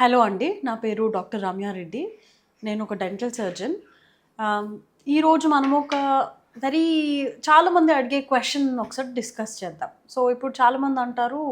Hello అండి నా పేరు డాక్టర్ రమ్యారెడ్డి నేను ఒక డెంటల్ సర్జన్. ఈరోజు మనము ఒక వెరీ చాలామంది అడిగే క్వశ్చన్ ఒకసారి డిస్కస్ చేద్దాం. సో ఇప్పుడు చాలామంది అంటారు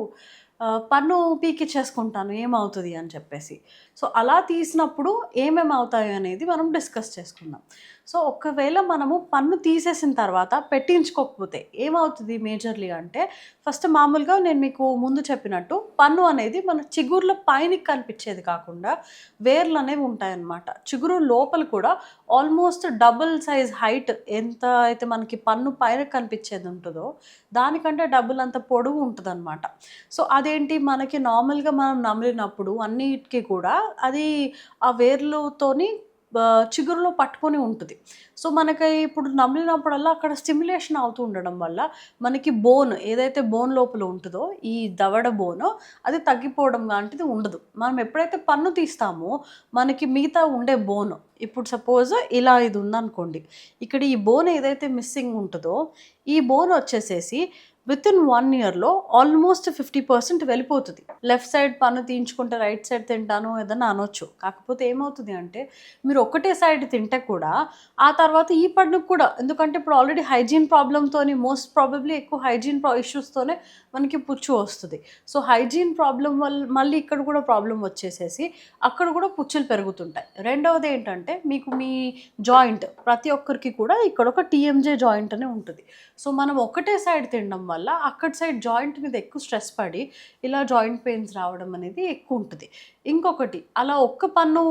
పన్ను పీకిచ్చేసుకుంటాను ఏమవుతుంది అని చెప్పేసి. సో అలా తీసినప్పుడు ఏమేమి అవుతాయి అనేది మనం డిస్కస్ చేసుకుందాం. సో ఒకవేళ మనము పన్ను తీసేసిన తర్వాత పెట్టించుకోకపోతే ఏమవుతుంది మేజర్లీ అంటే ఫస్ట్ మామూలుగా నేను మీకు ముందు చెప్పినట్టు పన్ను అనేది మన చిగుర్ల పైన కనిపించేది కాకుండా వేర్లు అనేవి ఉంటాయన్నమాట. చిగురు లోపల కూడా ఆల్మోస్ట్ డబుల్ సైజ్ హైట్ ఎంత అయితే మనకి పన్ను పైన కనిపించేది ఉంటుందో దానికంటే డబుల్ అంత పొడవు ఉంటుందన్నమాట. సో అదేంటి? మనకి నార్మల్గా మనం నమిలినప్పుడు అన్నిటికీ కూడా అది ఆ వేర్లతోని చిగురులో పట్టుకొని ఉంటుంది. సో మనకి ఇప్పుడు నమిలినప్పుడల్లా అక్కడ స్టిమ్యులేషన్ అవుతూ ఉండడం వల్ల మనకి బోన్ ఏదైతే బోన్ లోపల ఉంటుందో ఈ దవడ బోన్ అది తగ్గిపోవడం లాంటిది ఉండదు. మనం ఎప్పుడైతే పన్ను తీస్తామో మనకి మిగతా ఉండే బోన్ ఇప్పుడు సపోజ్ ఇలా ఇది ఉందనుకోండి. ఇక్కడ ఈ బోన్ ఏదైతే మిస్సింగ్ ఉంటుందో ఈ బోన్ వచ్చేసేసి విత్ ఇన్ వన్ ఇయర్లో ఆల్మోస్ట్ ఫిఫ్టీ పర్సెంట్ వెళ్ళిపోతుంది. లెఫ్ట్ సైడ్ పన్ను తీయించుకుంటే రైట్ సైడ్ తింటాను ఏదన్నా అనొచ్చు. కాకపోతే ఏమవుతుంది అంటే మీరు ఒకటే సైడ్ తింటే కూడా ఆ తర్వాత ఈ పన్నుకు కూడా ఎందుకంటే ఇప్పుడు ఆల్రెడీ హైజీన్ ప్రాబ్లంతోని మోస్ట్ ప్రాబబ్లీ ఎక్కువ హైజీన్ ప్రా ఇష్యూస్తోనే మనకి పుచ్చు వస్తుంది. సో హైజీన్ ప్రాబ్లం వల్ల మళ్ళీ ఇక్కడ కూడా ప్రాబ్లం వచ్చేసేసి అక్కడ కూడా పుచ్చులు పెరుగుతుంటాయి. రెండవది ఏంటంటే మీకు మీ జాయింట్ ప్రతి ఒక్కరికి కూడా ఇక్కడ ఒక టీఎంజే జాయింట్ అనే ఉంటుంది. సో మనం ఒకటే సైడ్ తినడం వల్ల అక్కడ సైడ్ జాయింట్ మీద ఎక్కువ స్ట్రెస్ పడి ఇలా జాయింట్ పెయిన్స్ రావడం అనేది ఎక్కువ ఉంటుంది. ఇంకొకటి అలా ఒక్క పన్ను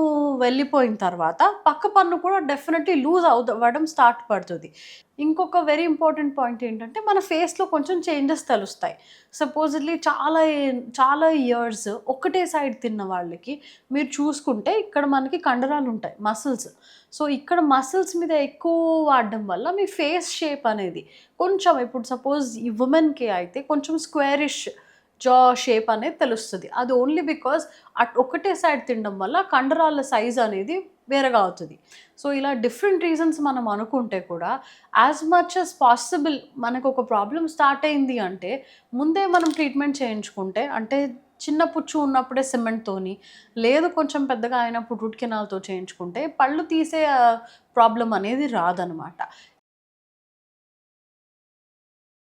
వెళ్ళిపోయిన తర్వాత పక్క పన్ను కూడా డెఫినెట్లీ లూజ్ అవ్వడం స్టార్ట్ పడుతుంది. ఇంకొక వెరీ ఇంపార్టెంట్ పాయింట్ ఏంటంటే మన ఫేస్లో కొంచెం చేంజెస్ తెలుస్తాయి. సపోజిట్లీ చాలా చాలా ఇయర్స్ ఒకటే సైడ్ తిన్న వాళ్ళకి మీరు చూసుకుంటే ఇక్కడ మనకి కండరాలు ఉంటాయి మసిల్స్. సో ఇక్కడ మసిల్స్ మీద ఎక్కువ వాడడం వల్ల మీ ఫేస్ షేప్ అనేది కొంచెం ఇప్పుడు సపోజ్ ఈ ఉమెన్కి అయితే కొంచెం స్క్వేరిష్ జా షేప్ అనేది తెలుస్తుంది. అది ఓన్లీ బికాజ్ అట్ ఒకటే సైడ్ తినడం వల్ల కండరాల సైజ్ అనేది వేరేగా అవుతుంది. సో ఇలా డిఫరెంట్ రీజన్స్ మనం అనుకుంటే కూడా యాజ్ మచ్ అస్ పాసిబుల్ మనకు ఒక ప్రాబ్లం స్టార్ట్ అయింది అంటే ముందే మనం ట్రీట్మెంట్ చేయించుకుంటే అంటే చిన్న పుచ్చు ఉన్నప్పుడే సిమెంట్తోని లేదు కొంచెం పెద్దగా అయినప్పుడు రూట్ కెనాల్తో చేయించుకుంటే పళ్ళు తీసే ప్రాబ్లం అనేది రాదనమాట.